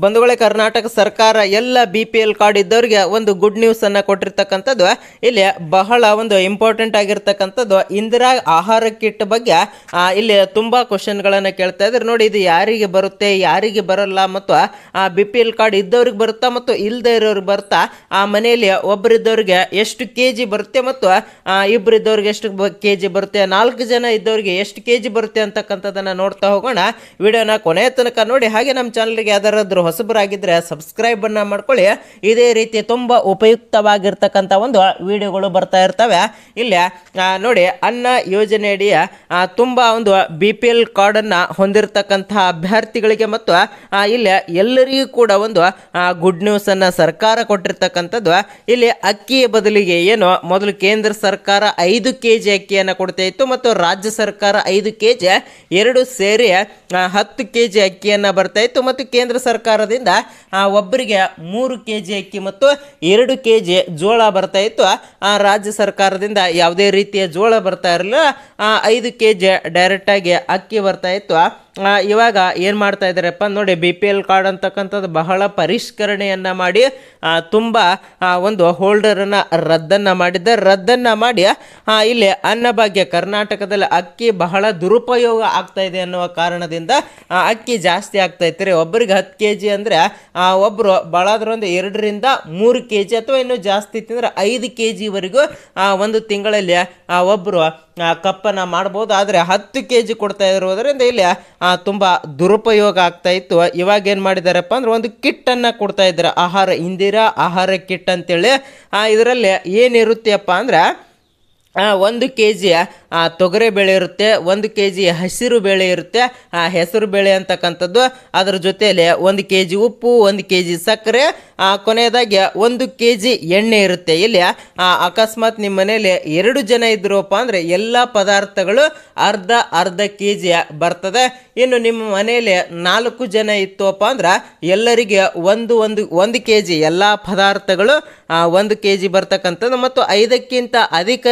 ಬಂಧುಗಳೇ, ಕರ್ನಾಟಕ ಸರ್ಕಾರ ಎಲ್ಲ ಬಿ ಪಿ ಎಲ್ ಕಾರ್ಡ್ ಇದ್ದವರಿಗೆ ಒಂದು ಗುಡ್ ನ್ಯೂಸ್ ಅನ್ನ ಕೊಟ್ಟಿರ್ತಕ್ಕಂಥದ್ದು, ಇಲ್ಲಿ ಬಹಳ ಒಂದು ಇಂಪಾರ್ಟೆಂಟ್ ಆಗಿರ್ತಕ್ಕಂಥದ್ದು. ಇಂದಿರಾ ಆಹಾರ ಕಿಟ್ ಬಗ್ಗೆ ಇಲ್ಲಿ ತುಂಬಾ ಕ್ವಶನ್ಗಳನ್ನು ಕೇಳ್ತಾ ಇದ್ದಾರೆ. ನೋಡಿ, ಇದು ಯಾರಿಗೆ ಬರುತ್ತೆ, ಯಾರಿಗೆ ಬರಲ್ಲ ಮತ್ತು, ಆ ಬಿ ಪಿ ಎಲ್ ಕಾರ್ಡ್ ಇದ್ದವ್ರಿಗೆ ಬರುತ್ತಾ ಮತ್ತು ಇಲ್ಲದೆ ಇರೋರಿಗೆ ಬರುತ್ತಾ ಆ, ಮನೆಯಲ್ಲಿ ಒಬ್ಬರಿದ್ದವ್ರಿಗೆ ಎಷ್ಟು ಕೆ ಜಿ ಬರುತ್ತೆ ಮತ್ತು ಇದ್ದವ್ರಿಗೆ ಎಷ್ಟು ಕೆ ಜಿ ಬರುತ್ತೆ, ನಾಲ್ಕು ಜನ ಇದ್ದವ್ರಿಗೆ ಎಷ್ಟು ಕೆ ಜಿ ಬರುತ್ತೆ ಅಂತಕ್ಕಂಥದ್ದನ್ನು ನೋಡ್ತಾ ಹೋಗೋಣ. ವಿಡಿಯೋನ ಕೊನೆಯ ತನಕ ನೋಡಿ, ಹಾಗೆ ನಮ್ಮ ಚಾನಲ್ಗೆ ಯಾವ್ದಾರಾದ್ರೂ ಹೊಸಬರಾಗಿದ್ದರೆ ಸಬ್ಸ್ಕ್ರೈಬನ್ನು ಮಾಡ್ಕೊಳ್ಳಿ. ಇದೇ ರೀತಿ ತುಂಬ ಉಪಯುಕ್ತವಾಗಿರ್ತಕ್ಕಂಥ ಒಂದು ವಿಡಿಯೋಗಳು ಬರ್ತಾ ಇರ್ತವೆ. ಇಲ್ಲಿ ನೋಡಿ, ಅನ್ನ ಯೋಜನೆಯಡಿಯ ತುಂಬ ಒಂದು ಬಿ ಪಿ ಎಲ್ ಕಾರ್ಡನ್ನು ಹೊಂದಿರತಕ್ಕಂತಹ ಅಭ್ಯರ್ಥಿಗಳಿಗೆ ಮತ್ತು ಇಲ್ಲಿ ಎಲ್ಲರಿಗೂ ಕೂಡ ಒಂದು ಗುಡ್ ನ್ಯೂಸನ್ನು ಸರ್ಕಾರ ಕೊಟ್ಟಿರ್ತಕ್ಕಂಥದ್ದು. ಇಲ್ಲಿ ಅಕ್ಕಿಯ ಬದಲಿಗೆ ಏನು, ಮೊದಲು ಕೇಂದ್ರ ಸರ್ಕಾರ ಐದು ಕೆ ಜಿ ಅಕ್ಕಿಯನ್ನು ಕೊಡ್ತಾ ಇತ್ತು ಮತ್ತು ರಾಜ್ಯ ಸರ್ಕಾರ ಐದು ಕೆ ಜಿ ಎರಡು ಸೇರಿ ಹತ್ತು ಕೆ ಜಿ ಅಕ್ಕಿಯನ್ನು ಬರ್ತಾ ಇತ್ತು ಮತ್ತು ಕೇಂದ್ರ ಸರ್ಕಾರದಿಂದ ಒಬ್ಬರಿಗೆ ಮೂರು ಕೆ ಜಿ ಅಕ್ಕಿ ಮತ್ತು ಎರಡು ಕೆ ಜಿ ಜೋಳ ಬರ್ತಾ ಇತ್ತು. ಆ, ರಾಜ್ಯ ಸರ್ಕಾರದಿಂದ ಯಾವುದೇ ರೀತಿಯ ಜೋಳ ಬರ್ತಾ ಇರಲಿಲ್ಲ. ಐದು ಕೆ ಜಿ ಡೈರೆಕ್ಟಾಗಿ ಅಕ್ಕಿ ಬರ್ತಾ ಇತ್ತು. ಇವಾಗ ಏನು ಮಾಡ್ತಾ ಇದ್ದಾರಪ್ಪ ನೋಡಿ ಬಿ ಪಿ ಎಲ್ ಕಾರ್ಡ್ ಅಂತಕ್ಕಂಥದ್ದು ಬಹಳ ಪರಿಷ್ಕರಣೆಯನ್ನು ಮಾಡಿ ತುಂಬ ಒಂದು ಹೋಲ್ಡರನ್ನು ರದ್ದನ್ನು ಮಾಡಿದ್ದೆ ರದ್ದನ್ನು ಮಾಡಿ ಇಲ್ಲಿ ಅನ್ನಭಾಗ್ಯ ಕರ್ನಾಟಕದಲ್ಲಿ ಅಕ್ಕಿ ಬಹಳ ದುರುಪಯೋಗ ಆಗ್ತಾ ಇದೆ ಅನ್ನುವ ಕಾರಣದಿಂದ ಅಕ್ಕಿ ಜಾಸ್ತಿ ಆಗ್ತಾ ಇತ್ತು ಒಬ್ಬರಿಗೆ ಹತ್ತು ಕೆ ಜಿ ಅಂದರೆ ಒಬ್ಬರು ಭಾಳಾದ್ರೊಂದು ಎರಡರಿಂದ ಮೂರು ಕೆ ಜಿ ಅಥವಾ ಇನ್ನೂ ಜಾಸ್ತಿ ತಿಂದರೆ ಐದು ಕೆ ಜಿವರೆಗೂ ಒಂದು ತಿಂಗಳಲ್ಲಿ ಒಬ್ಬರು ಕಪ್ಪನ್ನು ಮಾಡ್ಬೋದು. ಆದರೆ ಹತ್ತು ಕೆ ಜಿ ಕೊಡ್ತಾ ಇರೋದರಿಂದ ಇಲ್ಲಿ ತುಂಬ ದುರುಪಯೋಗ ಆಗ್ತಾ ಇತ್ತು. ಇವಾಗ ಏನು ಮಾಡಿದಾರಪ್ಪ ಅಂದ್ರೆ ಒಂದು ಕಿಟ್ಟನ್ನು ಕೊಡ್ತಾ ಇದ್ದಾರೆ. ಆಹಾರ, ಇಂದಿರಾ, ಆಹಾರ ಕಿಟ್ ಅಂತೇಳಿ. ಇದರಲ್ಲಿ ಏನಿರುತ್ತೆಪ್ಪ ಅಂದ್ರೆ ಒಂದು ಕೆ ಜಿಯ ತೊಗರಿ ಬೇಳೆ ಇರುತ್ತೆ, ಒಂದು ಕೆ ಜಿ ಹಸಿರು ಬೇಳೆ ಇರುತ್ತೆ, ಆ, ಹೆಸರು ಬೇಳೆ ಅಂತಕ್ಕಂಥದ್ದು. ಅದರ ಜೊತೆಯಲ್ಲಿ ಒಂದು ಕೆ ಜಿ ಉಪ್ಪು, ಒಂದು ಕೆ ಜಿ ಸಕ್ಕರೆ ಕೊನೆಯದಾಗಿ ಒಂದು ಕೆ ಜಿ ಎಣ್ಣೆ ಇರುತ್ತೆ. ಇಲ್ಲಿ ಅಕಸ್ಮಾತ್ ನಿಮ್ಮ ಮನೇಲಿ ಎರಡು ಜನ ಇದ್ರಪ್ಪ ಅಂದರೆ ಎಲ್ಲ ಪದಾರ್ಥಗಳು ಅರ್ಧ ಅರ್ಧ ಕೆ ಜಿಯ ಬರ್ತದೆ. ಇನ್ನು ನಿಮ್ಮ ಮನೆಯಲ್ಲಿ ನಾಲ್ಕು ಜನ ಇತ್ತಪ್ಪ ಅಂದ್ರೆ ಎಲ್ಲರಿಗೆ ಒಂದು ಒಂದು ಒಂದು ಕೆ ಜಿ ಎಲ್ಲ ಪದಾರ್ಥಗಳು ಒಂದು ಕೆ ಜಿ ಬರ್ತಕ್ಕಂಥದ್ದು. ಮತ್ತು ಐದಕ್ಕಿಂತ ಅಧಿಕ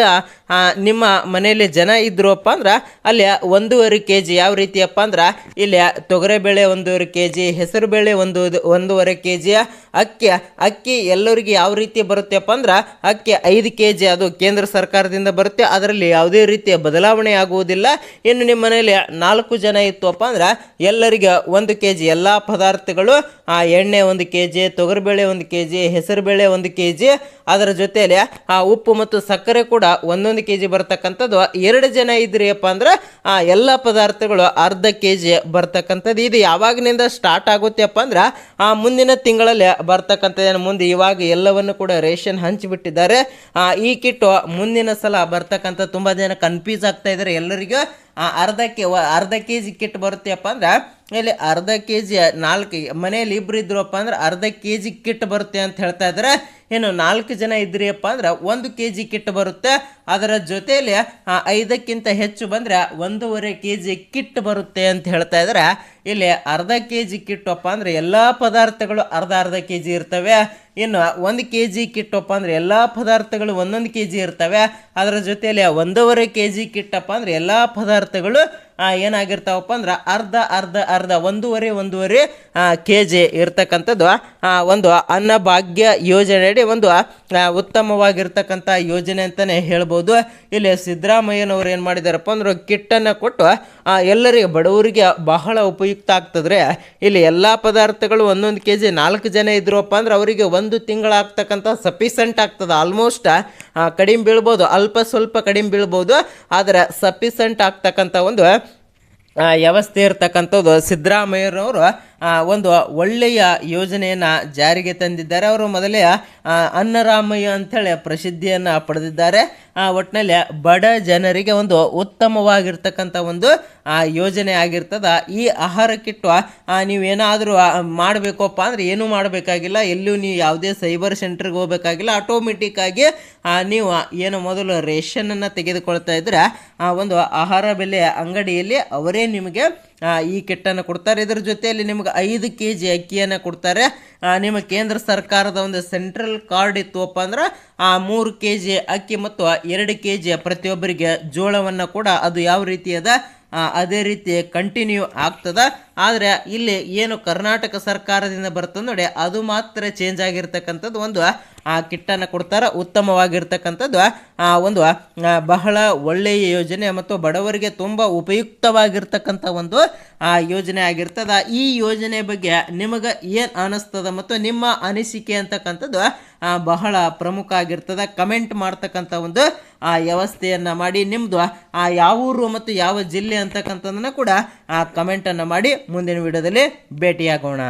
ನಿಮ್ಮ ಮನೆಯಲ್ಲಿ ಜನ ಇದ್ರಪ್ಪ ಅಂದ್ರೆ ಅಲ್ಲಿ ಒಂದೂವರೆ ಕೆ ಜಿ ಯಾವ ರೀತಿಯಪ್ಪ ಅಂದ್ರೆ ಇಲ್ಲಿ ತೊಗರೆಬೇಳೆ ಒಂದೂವರೆ ಕೆ ಜಿ ಹೆಸರುಬೇಳೆ ಒಂದು, ಒಂದೂವರೆ ಕೆ ಜಿಯ ಅಕ್ಕಿ ಅಕ್ಕಿ ಎಲ್ಲರಿಗೆ ಯಾವ ರೀತಿ ಬರುತ್ತೆಪ್ಪ ಅಂದ್ರೆ ಅಕ್ಕಿ ಐದು ಕೆ ಜಿ ಅದು ಕೇಂದ್ರ ಸರ್ಕಾರದಿಂದ ಬರುತ್ತೆ. ಅದರಲ್ಲಿ ಯಾವುದೇ ರೀತಿಯ ಬದಲಾವಣೆ ಆಗುವುದಿಲ್ಲ. ಇನ್ನು ನಿಮ್ಮ ಮನೆಯಲ್ಲಿ ನಾಲ್ಕು ಜನ ಇತ್ತುಪ್ಪ ಅಂದ್ರೆ ಎಲ್ಲರಿಗೆ ಒಂದು ಕೆ ಜಿ ಎಲ್ಲ ಪದಾರ್ಥಗಳು, ಆ, ಎಣ್ಣೆ ಒಂದು ಕೆ ಜಿ ತೊಗರಿಬೇಳೆ ಒಂದು ಕೆ ಜಿ ಹೆಸರುಬೇಳೆ ಒಂದು ಕೆ ಜಿ ಅದರ ಜೊತೆಯಲ್ಲಿ, ಆ, ಉಪ್ಪು ಮತ್ತು ಸಕ್ಕರೆ ಕೂಡ ಒಂದೊಂದು ಕೆ ಜಿ ಬರ್ತಕ್ಕಂಥದ್ದು ಎರಡು ಜನ ಇದ್ರಿಯಪ್ಪ ಅಂದ್ರೆ ಆ ಎಲ್ಲ ಪದಾರ್ಥಗಳು ಅರ್ಧ ಕೆ ಜಿ ಬರ್ತಕ್ಕಂಥದ್ದು. ಇದು ಯಾವಾಗಿನಿಂದ ಸ್ಟಾರ್ಟ್ ಆಗುತ್ತೆಪ್ಪ ಅಂದ್ರೆ ಆ ಮುಂದಿನ ತಿಂಗಳಲ್ಲಿ ಬರ್ತಕ್ಕಂಥದ್ದು ಮುಂದೆ ಇವಾಗ ಎಲ್ಲವನ್ನು ಕೂಡ ರೇಷನ್ ಹಂಚಿಬಿಟ್ಟಿದ್ದಾರೆ. ಆ, ಈ ಕಿಟ್ಟು ಮುಂದಿನ ಸಲ ಬರ್ತಕ್ಕಂಥ ತುಂಬ ಜನ ಕನ್ಫ್ಯೂಸ್ ಆಗ್ತಾ ಇದ್ದಾರೆ. ಎಲ್ಲರಿಗೂ ಆ, ಅರ್ಧ ಕೆ ವ- ಅರ್ಧ ಕೆ ಜಿ ಕಿಟ್ ಬರುತ್ತೆಪ್ಪ ಅಂದ್ರೆ ಇಲ್ಲಿ ಅರ್ಧ ಕೆ ಜಿ ನಾಲ್ಕು ಮನೇಲಿ ಇಬ್ರು ಇದ್ರಪ್ಪ ಅಂದ್ರೆ ಅರ್ಧ ಕೆ ಜಿ ಕಿಟ್ ಬರುತ್ತೆ ಅಂತ ಹೇಳ್ತಾ ಇದ್ದಾರೆ ಏನು ನಾಲ್ಕು ಜನ ಇದ್ರಿಯಪ್ಪ ಅಂದ್ರೆ ಒಂದು ಕೆ ಜಿ ಕಿಟ್ ಬರುತ್ತೆ. ಅದರ ಜೊತೆಯಲ್ಲಿ ಐದಕ್ಕಿಂತ ಹೆಚ್ಚು ಬಂದರೆ ಒಂದೂವರೆ ಕೆ ಜಿ ಕಿಟ್ ಬರುತ್ತೆ ಅಂತ ಹೇಳ್ತಾ ಇದ್ರೆ. ಇಲ್ಲಿ ಅರ್ಧ ಕೆ ಜಿ ಕಿಟ್ಟಪ್ಪ ಅಂದರೆ ಎಲ್ಲ ಪದಾರ್ಥಗಳು ಅರ್ಧ ಅರ್ಧ ಕೆ ಜಿ ಇರ್ತವೆ. ಇನ್ನು ಒಂದು ಕೆ ಜಿ ಕಿಟ್ಟಪ್ಪ ಅಂದರೆ ಎಲ್ಲ ಪದಾರ್ಥಗಳು ಒಂದೊಂದು ಕೆ ಜಿ ಇರ್ತವೆ. ಅದರ ಜೊತೆಯಲ್ಲಿ ಒಂದೂವರೆ ಕೆ ಜಿ ಕಿಟ್ಟಪ್ಪ ಅಂದರೆ ಎಲ್ಲ ಪದಾರ್ಥಗಳು ಏನಾಗಿರ್ತಾವಪ್ಪ ಅಂದ್ರೆ ಅರ್ಧ ಅರ್ಧ ಅರ್ಧ, ಒಂದೂವರೆ ಒಂದೂವರೆ ಕೆ ಜಿ ಇರ್ತಕ್ಕಂಥದ್ದು. ಒಂದು ಅನ್ನಭಾಗ್ಯ ಯೋಜನೆಯಡಿ ಒಂದು ಉತ್ತಮವಾಗಿರ್ತಕ್ಕಂಥ ಯೋಜನೆ ಅಂತಲೇ ಹೇಳ್ಬೋದು. ಇಲ್ಲಿ ಸಿದ್ದರಾಮಯ್ಯನವ್ರು ಏನು ಮಾಡಿದಾರಪ್ಪ ಅಂದ್ರೆ ಕಿಟ್ಟನ್ನು ಕೊಟ್ಟು ಎಲ್ಲರಿಗೆ, ಬಡವರಿಗೆ ಬಹಳ ಉಪಯುಕ್ತ ಆಗ್ತದ್ರೆ, ಇಲ್ಲಿ ಎಲ್ಲ ಪದಾರ್ಥಗಳು ಒಂದೊಂದು ಕೆ ಜಿ ನಾಲ್ಕು ಜನ ಇದ್ರಪ್ಪ ಅಂದ್ರೆ ಅವರಿಗೆ ಒಂದು ತಿಂಗಳಾಗ್ತಕ್ಕಂಥ ಸಫಿಸೆಂಟ್ ಆಗ್ತದೆ. ಆಲ್ಮೋಸ್ಟ್ ಕಡಿಮೆ ಬೀಳ್ಬೋದು. ಅಲ್ಪ ಸ್ವಲ್ಪ ಕಡಿಮೆ ಬೀಳ್ಬೋದು. ಆದರೆ ಸಫಿಸೆಂಟ್ ಆಗ್ತಕ್ಕಂಥ ಒಂದು ವ್ಯವಸ್ಥೆ ಇರ್ತಕ್ಕಂಥದ್ದು ಸಿದ್ದರಾಮಯ್ಯರವರು ಒಂದು ಒಳ್ಳೆಯ ಯೋಜನೆಯನ್ನು ಜಾರಿಗೆ ತಂದಿದ್ದಾರೆ. ಅವರು ಮೊದಲೇ ಅನ್ನರಾಮಯ್ಯ ಅಂಥೇಳಿ ಪ್ರಸಿದ್ಧಿಯನ್ನು ಪಡೆದಿದ್ದಾರೆ. ಆ, ಒಟ್ಟಿನಲ್ಲಿ ಬಡ ಜನರಿಗೆ ಒಂದು ಉತ್ತಮವಾಗಿರ್ತಕ್ಕಂಥ ಒಂದು ಯೋಜನೆ ಆಗಿರ್ತದ. ಈ ಆಹಾರ ಕಿಟ್ಟು ನೀವೇನಾದರೂ ಮಾಡಬೇಕಪ್ಪ ಅಂದರೆ ಏನೂ ಮಾಡಬೇಕಾಗಿಲ್ಲ. ಎಲ್ಲೂ ನೀವು ಯಾವುದೇ ಸೈಬರ್ ಸೆಂಟ್ರಿಗೆ ಹೋಗಬೇಕಾಗಿಲ್ಲ. ಆಟೋಮೆಟಿಕ್ಕಾಗಿ ನೀವು ಏನು ಮೊದಲು ರೇಷನನ್ನು ತೆಗೆದುಕೊಳ್ತಾ ಇದ್ದರೆ ಆ ಒಂದು ಆಹಾರ ಬೆಲೆ ಅಂಗಡಿಯಲ್ಲಿ ಅವರೇ ನಿಮಗೆ ಈ ಕಿಟ್ಟನ್ನು ಕೊಡ್ತಾರೆ. ಇದರ ಜೊತೆಯಲ್ಲಿ ನಿಮ್ಗೆ ಐದು ಕೆ ಜಿ ಅಕ್ಕಿಯನ್ನು ಕೊಡ್ತಾರೆ. ನಿಮ್ಮ ಕೇಂದ್ರ ಸರ್ಕಾರದ ಒಂದು ಸೆಂಟ್ರಲ್ ಕಾರ್ಡ್ ಇತ್ತುವಪ್ಪ ಅಂದ್ರೆ, ಆ, ಮೂರು ಕೆ ಜಿ ಅಕ್ಕಿ ಮತ್ತು ಎರಡು ಕೆ ಜಿ ಪ್ರತಿಯೊಬ್ಬರಿಗೆ ಜೋಳವನ್ನು ಕೂಡ ಅದು ಯಾವ ರೀತಿ ಅದ ಅದೇ ರೀತಿ ಕಂಟಿನ್ಯೂ ಆಗ್ತದ. ಆದರೆ ಇಲ್ಲಿ ಏನು ಕರ್ನಾಟಕ ಸರ್ಕಾರದಿಂದ ಬರ್ತದೆ ನೋಡಿ, ಅದು ಮಾತ್ರ ಚೇಂಜ್ ಆಗಿರ್ತಕ್ಕಂಥದ್ದು ಒಂದು ಆ ಕಿಟ್ಟನ್ನು ಕೊಡ್ತಾರೆ. ಉತ್ತಮವಾಗಿರ್ತಕ್ಕಂಥದ್ದು, ಆ ಒಂದು ಬಹಳ ಒಳ್ಳೆಯ ಯೋಜನೆ ಮತ್ತು ಬಡವರಿಗೆ ತುಂಬ ಉಪಯುಕ್ತವಾಗಿರ್ತಕ್ಕಂಥ ಒಂದು, ಆ, ಯೋಜನೆ ಆಗಿರ್ತದೆ. ಈ ಯೋಜನೆ ಬಗ್ಗೆ ನಿಮಗೆ ಏನು ಅನಿಸ್ತದ ಮತ್ತು ನಿಮ್ಮ ಅನಿಸಿಕೆ ಅಂತಕ್ಕಂಥದ್ದು ಬಹಳ ಪ್ರಮುಖ ಆಗಿರ್ತದೆ. ಕಮೆಂಟ್ ಮಾಡ್ತಕ್ಕಂಥ ಒಂದು, ಆ, ವ್ಯವಸ್ಥೆಯನ್ನು ಮಾಡಿ. ನಿಮ್ಮದು ಆ, ಯಾವ ಊರು ಮತ್ತು ಯಾವ ಜಿಲ್ಲೆ ಅಂತಕ್ಕಂಥದ್ದನ್ನು ಕೂಡ, ಆ, ಕಮೆಂಟನ್ನು ಮಾಡಿ ಮುಂದಿನ ವಿಡಿಯೋದಲ್ಲಿ ಭೇಟಿಯಾಗೋಣ.